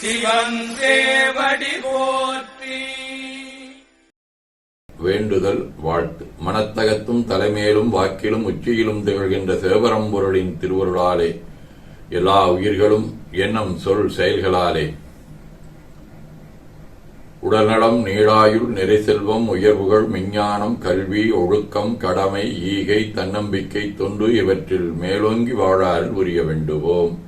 சிவன் போற்றி. வேண்டுதல் வாழ்த்து. மனத்தகத்தும் தலைமேலும் வாக்கிலும் உச்சியிலும் திகழ்கின்ற சிவபரம்பொருளின் திருவருளாலே எல்லா உயிர்களும் எண்ணம் சொல் செயல்களாலே. உடல்நலம் நீளாயுள் நிறைசெல்வம் உயர்வுகள் விஞ்ஞானம் கல்வி ஒழுக்கம் கடமை ஈகை தன்னம்பிக்கை தொண்டு இவற்றில் மேலோங்கி வாழாறு உரிய வேண்டுவோம்.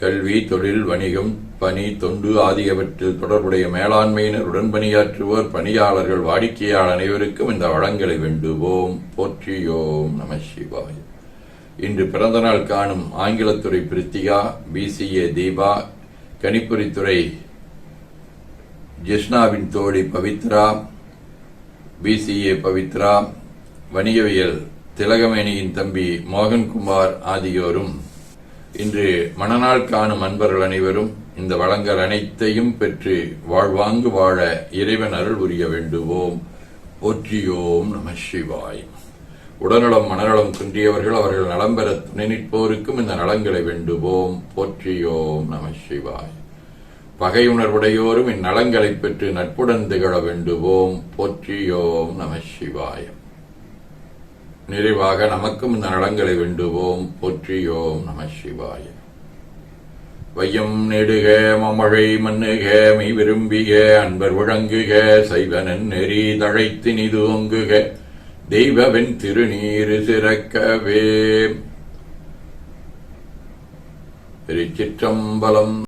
கல்வி தொழில் வணிகம் பணி தொண்டு ஆகியவற்றில் தொடர்புடைய மேலாண்மையினர் உடன்பணியாற்றுவோர் பணியாளர்கள் வாடிக்கையாளர் அனைவருக்கும் இந்த வளங்களை வேண்டுவோம். போற்றியோம் நம சிவாய். இன்று பிறந்தநாள் காணும் ஆங்கிலத்துறை பிரித்திகா பிசிஏ தீபா கணிப்பொறித்துறை ஜெஷ்னாவின் தோழி பவித்ரா பிசிஏ பவித்ரா வணிகவியல் திலகமேனியின் தம்பி மோகன்குமார் ஆகியோரும் இன்று மணநாள் காணும் அன்பர்கள் அனைவரும் இந்த வளங்கள் அனைத்தையும் பெற்று வாழ்வாங்கு வாழ இறைவன் அருள் புரிய வேண்டுவோம். போற்றியோம் நம சிவாய். உடல்நலம் மனநலம் குன்றியவர்கள் அவர்கள் நலம் பெற துணை நிற்போருக்கும் இந்த நலங்களை வேண்டுவோம். போற்றியோம் நம சிவாய். பகையுணர்வுடையோரும் இந்நலங்களை பெற்று நட்புடன் திகழ வேண்டுவோம். போற்றியோம் நம சிவாயம் நிறைவாக நமக்கும் இந்த நலங்களை வேண்டுவோம். போற்றியோம் நம சிவாய. வையம் நெடுக மமழை மண்ணுக மெய் விரும்பிய அன்பர் விளங்குக சைவனன் நெறி தழைத்து நிது ஒங்குக தெய்வவன் திருநீரு சிறக்கவே. திருச்சிற்றம்பலம்